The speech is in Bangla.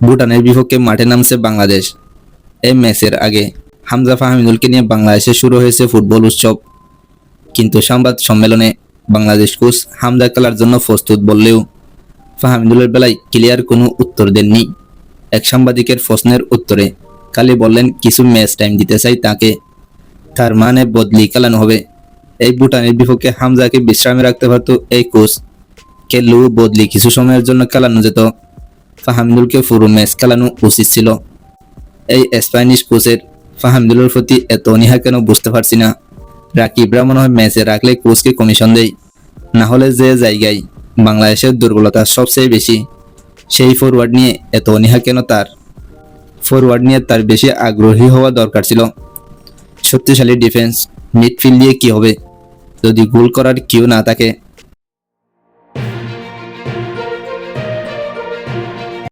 ভুটানের বিপক্ষে মাঠে নামছে বাংলাদেশ। এই ম্যাচের আগে হামজা ফাহমিদুলকে নিয়ে বাংলাদেশে শুরু হয়েছে ফুটবল উৎসব। কিন্তু সংবাদ সম্মেলনে বাংলাদেশ কোচ হামজা খেলার জন্য প্রস্তুত বললেও ফাহমিদুলের বেলায় ক্লিয়ার কোনো উত্তর দেননি। এক সাংবাদিকের প্রশ্নের উত্তরে খালি বললেন, কিছু ম্যাচ টাইম দিতে চাই তাকে। তার মানে বদলি খেলানো হবে। এই ভুটানের বিপক্ষে হামজাকে বিশ্রামে রাখতে পারতো এই কোচ। খেললেও বদলি কিছু সময়ের জন্য খেলানো যেত। ফাহামিদুলকে পুরো ম্যাচ খেলানো উচিত ছিল। এই স্প্যানিশ কোচের ফাহামদুলের প্রতি এত অনীহা কেন বুঝতে পারছি না? রাকিবরা মনে হয় ম্যাচে রাখলে কোচকে কমিশন দেয় না হলে যে জায়গায় বাংলাদেশের দুর্বলতা সবচেয়ে বেশি, সেই ফরওয়ার্ড নিয়ে এত অনীহা কেন তার? ফরওয়ার্ড নিয়ে তার বেশি আগ্রহী হওয়া দরকার ছিল। শক্তিশালী ডিফেন্স মিডফিল্ড দিয়ে কি হবে? যদি গোল করার কেউ না থাকে